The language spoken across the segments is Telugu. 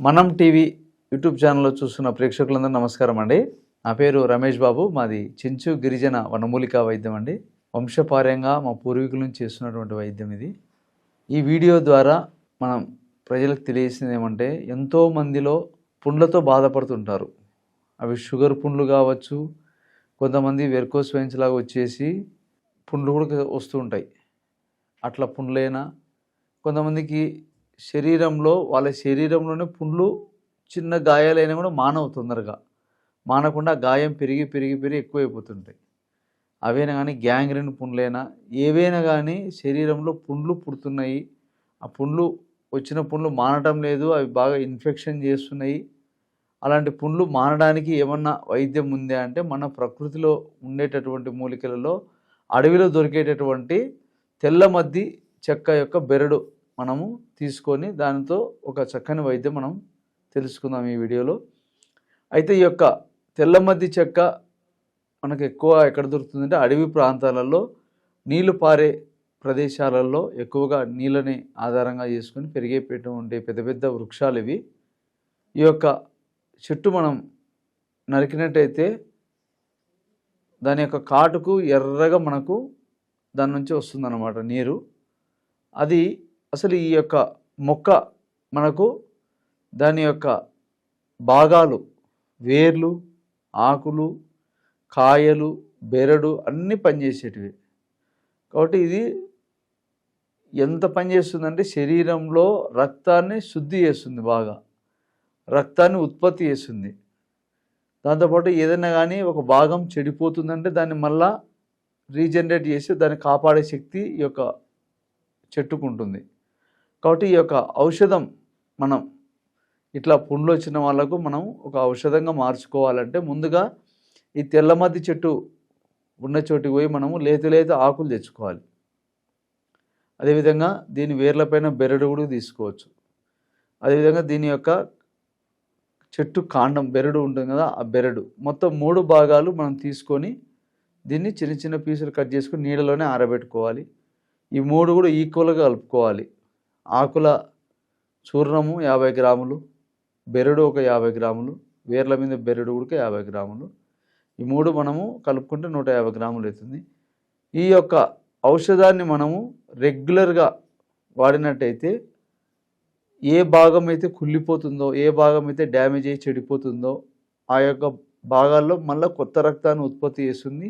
మనం టీవీ యూట్యూబ్ ఛానల్లో చూస్తున్న ప్రేక్షకులందరూ నమస్కారం అండి. నా పేరు రమేష్ బాబు మాది చెంచు గిరిజన వనమూలికా వైద్యం అండి. వంశపార్యంగా మా పూర్వీకుల నుంచి చేస్తున్నటువంటి వైద్యం ఇది. ఈ వీడియో ద్వారా మనం ప్రజలకు తెలియసింది ఏమంటే ఎంతో మందిలో పుండ్లతో బాధపడుతుంటారు. అవి షుగర్ పుండ్లు కావచ్చు కొంతమంది వెర్కోస్ వెయిన్స్ లాగా వచ్చేసి పుండ్లు కూడా వస్తూ ఉంటాయి. అట్లా పుండ్లైనా కొంతమందికి శరీరంలో వాళ్ళ శరీరంలోనే పుండ్లు చిన్న గాయాలైనా కూడా మానవు తొందరగా. మానకుండా గాయం పెరిగి పెరిగి పెరిగి ఎక్కువైపోతుంటాయి. అవైనా కానీ గ్యాంగ్రీన్ పుండ్లైనా ఏవైనా కానీ శరీరంలో పుండ్లు పుడుతున్నాయి. ఆ పుండ్లు వచ్చిన పుండ్లు మానటం లేదు అవి బాగా ఇన్ఫెక్షన్ చేస్తున్నాయి. అలాంటి పుండ్లు మానడానికి ఏమన్నా వైద్యం ఉందా అంటే మన ప్రకృతిలో ఉండేటటువంటి మూలికలలో అడవిలో దొరికేటటువంటి తెల్ల మద్ది చెక్క యొక్క బెరడు మనము తీసుకొని దానితో ఒక చక్కని వైద్యం మనం తెలుసుకుందాం ఈ వీడియోలో. అయితే ఈ యొక్క తెల్లమద్ది చెక్క మనకు ఎక్కువ ఎక్కడ దొరుకుతుందంటే అడవి ప్రాంతాలలో నీళ్ళు పారే ప్రదేశాలలో ఎక్కువగా నీళ్ళని ఆధారంగా చేసుకొని ఉండే పెద్ద పెద్ద వృక్షాలు ఇవి. ఈ యొక్క చెట్టు మనం నరికినట్టయితే దాని యొక్క కాటుకు ఎర్రగా మనకు దాని నుంచి వస్తుందన్నమాట నీరు. అది అసలు ఈ యొక్క మొక్క మనకు దాని యొక్క భాగాలు వేర్లు ఆకులు కాయలు బెరడు అన్నీ పనిచేసేటివి. కాబట్టి ఇది ఎంత పనిచేస్తుందంటే శరీరంలో రక్తాన్ని శుద్ధి చేస్తుంది బాగా. రక్తాన్ని ఉత్పత్తి చేస్తుంది. దాంతోపాటు ఏదైనా కానీ ఒక భాగం చెడిపోతుందంటే దాన్ని మళ్ళా రీజనరేట్ చేసి దాన్ని కాపాడే శక్తి ఈ యొక్క చెట్టుకుంటుంది కాబట్టి ఈ యొక్క ఔషధం మనం ఇట్లా పుండ్లు వచ్చిన వాళ్ళకు మనం ఒక ఔషధంగా మార్చుకోవాలంటే ముందుగా ఈ తెల్లమద్ది చెట్టు ఉన్న చోటికి పోయి మనము లేత లేత ఆకులు తెచ్చుకోవాలి. అదేవిధంగా దీని వేర్లపైన బెరడు కూడా తీసుకోవచ్చు. అదేవిధంగా దీని యొక్క చెట్టు కాండం బెరడు ఉంటుంది కదా ఆ బెరడు. మొత్తం మూడు భాగాలు మనం తీసుకొని దీన్ని చిన్న చిన్న పీసులు కట్ చేసుకొని నీడలోనే ఆరబెట్టుకోవాలి. ఈ మూడు కూడా ఈక్వల్గా కలుపుకోవాలి. ఆకుల చూర్ణము యాభై గ్రాములు బెరడు ఒక యాభై గ్రాములు వేర్ల మీద బెరడు ఉడక యాభై గ్రాములు. ఈ మూడు మనము కలుపుకుంటే నూట యాభై గ్రాములు అవుతుంది. ఈ యొక్క ఔషధాన్ని మనము రెగ్యులర్గా వాడినట్టయితే ఏ భాగం అయితే కుళ్ళిపోతుందో ఏ భాగం అయితే డ్యామేజ్ అయ్యి చెడిపోతుందో ఆ యొక్క భాగాల్లో మళ్ళీ కొత్త రక్తాన్ని ఉత్పత్తి చేస్తుంది.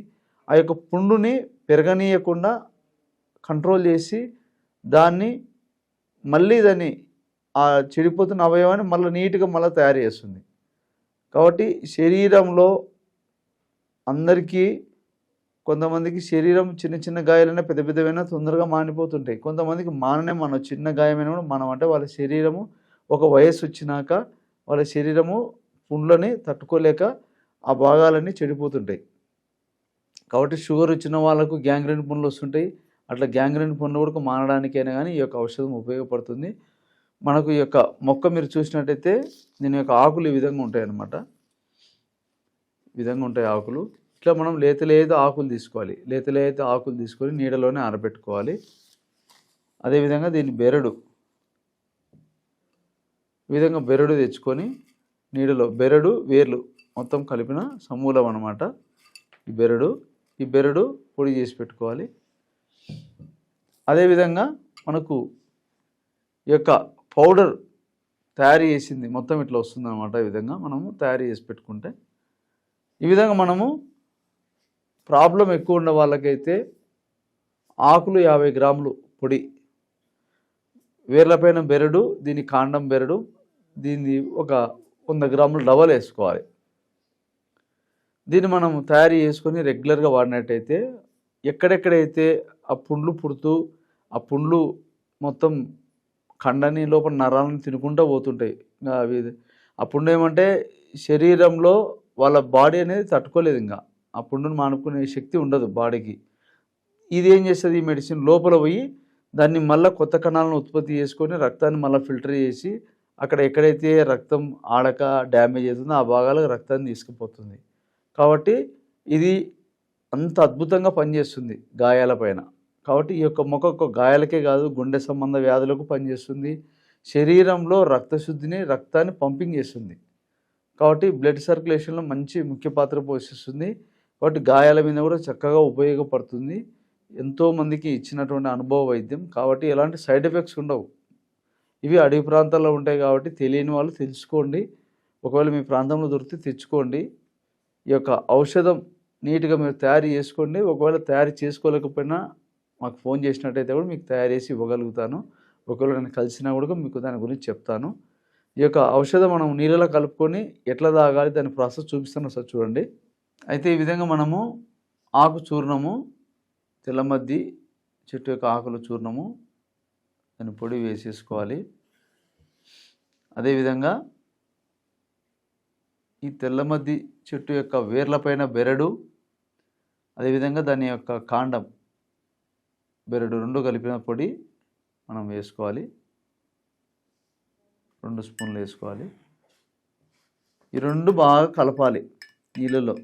ఆ యొక్క పుండుని పెరగనీయకుండా కంట్రోల్ చేసి దాన్ని మళ్ళీ దాన్ని ఆ చెడిపోతున్న అవయవాన్ని మళ్ళీ నీట్గా మళ్ళీ తయారు చేస్తుంది. కాబట్టి శరీరంలో అందరికీ కొంతమందికి శరీరం చిన్న చిన్న గాయాలైనా పెద్ద పెద్దవైనా తొందరగా మానిపోతుంటాయి. కొంతమందికి మాననే మనం చిన్న గాయమైనా కూడా మనం అంటే వాళ్ళ శరీరము ఒక వయస్సు వచ్చినాక వాళ్ళ శరీరము పుండ్లని తట్టుకోలేక ఆ భాగాలన్నీ చెడిపోతుంటాయి. కాబట్టి షుగర్ వచ్చిన వాళ్ళకు గ్యాంగ్రీన్ పుండ్లు వస్తుంటాయి. అట్లా గ్యాంగ్రీన్ పన్ను కూడా మానడానికైనా కానీ ఈ యొక్క ఔషధం ఉపయోగపడుతుంది. మనకు ఈ యొక్క మొక్క మీరు చూసినట్టయితే దీని యొక్క ఆకులు ఈ విధంగా ఉంటాయన్నమాట. విధంగా ఉంటాయి ఆకులు. ఇట్లా మనం లేత అయితే ఆకులు తీసుకోవాలి. లేత అయితే ఆకులు తీసుకొని నీడలోనే ఆరబెట్టుకోవాలి. అదేవిధంగా దీని బెరడు. ఈ విధంగా బెరడు తెచ్చుకొని నీడలో బెరడు వేర్లు మొత్తం కలిపిన సమూలం అన్నమాట. ఈ బెరడు ఈ బెరడు పొడి చేసి పెట్టుకోవాలి. అదేవిధంగా మనకు ఈ యొక్క పౌడర్ తయారు చేసింది మొత్తం ఇట్లా వస్తుందన్నమాట. ఈ విధంగా మనము తయారు చేసి పెట్టుకుంటే ఈ విధంగా మనము ప్రాబ్లం ఎక్కువ ఉన్న వాళ్ళకైతే ఆకులు యాభై గ్రాములు పొడి వేర్లపైన బెరడు దీని కాండం బెరడు దీన్ని ఒక వంద గ్రాములు డబల్ వేసుకోవాలి. దీన్ని మనం తయారు చేసుకొని రెగ్యులర్గా వాడినట్టయితే ఎక్కడెక్కడైతే ఆ పుండ్లు పుడుతూ ఆ పుండ్లు మొత్తం కండని లోపల నరాలను తినుకుంటూ పోతుంటాయి. ఇంకా అవి ఆ పుండు ఏమంటే శరీరంలో వాళ్ళ బాడీ అనేది తట్టుకోలేదు ఇంకా. ఆ పుండును మానుకునే శక్తి ఉండదు బాడీకి ఇది ఏం చేస్తుంది ఈ మెడిసిన్ లోపల పోయి దాన్ని మళ్ళీ కొత్త కణాలను ఉత్పత్తి చేసుకొని రక్తాన్ని మళ్ళీ ఫిల్టర్ చేసి అక్కడ ఎక్కడైతే రక్తం ఆడక డ్యామేజ్ అవుతుందో ఆ భాగాలకు రక్తాన్ని తీసుకుపోతుంది. కాబట్టి ఇది అంత అద్భుతంగా పనిచేస్తుంది గాయాలపైన కాబట్టి ఈ యొక్క మొక్క గాయాలకే కాదు గుండె సంబంధ వ్యాధులకు పనిచేస్తుంది. శరీరంలో రక్తశుద్ధిని రక్తాన్ని పంపింగ్ చేస్తుంది. కాబట్టి బ్లడ్ సర్క్యులేషన్లో మంచి ముఖ్య పాత్ర పోషిస్తుంది. కాబట్టి గాయాల మీద కూడా చక్కగా ఉపయోగపడుతుంది. ఎంతోమందికి ఇచ్చినటువంటి అనుభవ వైద్యం. కాబట్టి ఎలాంటి సైడ్ ఎఫెక్ట్స్ ఉండవు. ఇవి అడవి ప్రాంతాల్లో ఉంటాయి కాబట్టి తెలియని వాళ్ళు తెలుసుకోండి. ఒకవేళ మీ ప్రాంతంలో దొరికితే తెచ్చుకోండి. ఈ యొక్క ఔషధం నీట్గా మీరు తయారు చేసుకోండి. ఒకవేళ తయారు చేసుకోలేకపోయినా మాకు ఫోన్ చేసినట్టయితే కూడా మీకు తయారు చేసి ఇవ్వగలుగుతాను. ఒకవేళ నేను కలిసినా కూడా మీకు దాని గురించి చెప్తాను. ఈ యొక్క ఔషధం మనం నీళ్ళలో కలుపుకొని ఎట్లా తాగాలి దాని ప్రాసెస్ చూపిస్తాను సార్ చూడండి. అయితే ఈ విధంగా మనము ఆకు చూర్ణము తెల్లమద్ది చెట్టు యొక్క ఆకుల చూర్ణము దాని పొడి వేసేసుకోవాలి. అదేవిధంగా ఈ తెల్లమద్ది చెట్టు యొక్క వేర్లపైన బెరడు అదేవిధంగా దాని యొక్క కాండం బెరడు రెండు కలిపిన పొడి మనం వేసుకోవాలి. రెండు స్పూన్లు వేసుకోవాలి. ఈ రెండు బాగా కలపాలి నీళ్ళలో.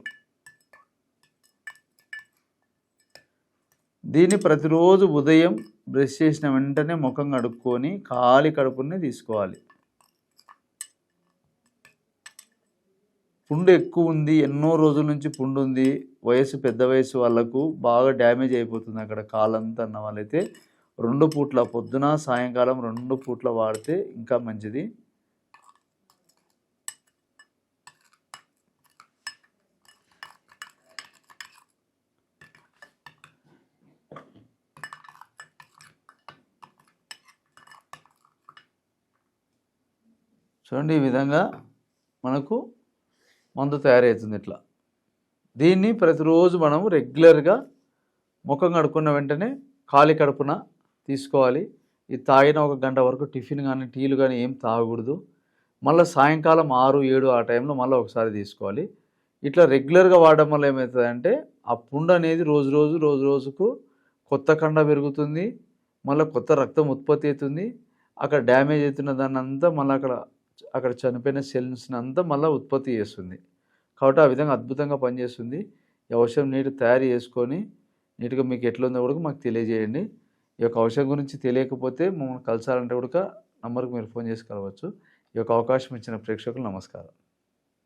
దీన్ని ప్రతిరోజు ఉదయం బ్రష్ చేసిన వెంటనే ముఖం కడుక్కొని ఖాళీ కడుపునే తీసుకోవాలి. పుండు ఎక్కువ ఉంది ఎన్నో రోజుల నుంచి పుండు ఉంది. వయసు పెద్ద వయసు వాళ్ళకు బాగా డ్యామేజ్ అయిపోతుంది అక్కడ కాలంతా అన్న వాళ్ళైతే రెండు పూట్ల పొద్దున సాయంకాలం రెండు పూట్ల వాడితే ఇంకా మంచిది. చూడండి ఈ విధంగా మనకు మందు తయారవుతుంది ఇట్లా. దీన్ని ప్రతిరోజు మనం రెగ్యులర్గా ముఖం కడుక్కున్న వెంటనే ఖాళీ కడుపున తీసుకోవాలి. ఇది తాగిన ఒక గంట వరకు టిఫిన్ కానీ టీలు కానీ ఏం తాగకూడదు. మళ్ళీ సాయంకాలం ఆరు ఏడు ఆ టైంలో మళ్ళీ ఒకసారి తీసుకోవాలి. ఇట్లా రెగ్యులర్గా వాడడం వల్ల ఏమవుతుందంటే ఆ పుండు అనేది రోజు రోజు రోజు రోజుకు కొత్త కండ పెరుగుతుంది మళ్ళీ కొత్త రక్తం ఉత్పత్తి అవుతుంది అక్కడ డ్యామేజ్ అవుతున్న దాన్ని అంతా మళ్ళీ అక్కడ అక్కడ చనిపోయిన సెల్స్ని అంతా మళ్ళీ ఉత్పత్తి చేస్తుంది. కాబట్టి ఆ విధంగా అద్భుతంగా పనిచేస్తుంది. ఈ ఔషధం నీటి తయారు చేసుకొని నీట్గా మీకు ఎట్లా ఉందో కూడా మాకు తెలియజేయండి. ఈ యొక్క ఔషధం గురించి తెలియకపోతే మమ్మల్ని కలసాలంటే కూడా నంబర్కి మీరు ఫోన్ చేసి కలవచ్చు. ఈ యొక్క అవకాశం ఇచ్చిన ప్రేక్షకులు నమస్కారం.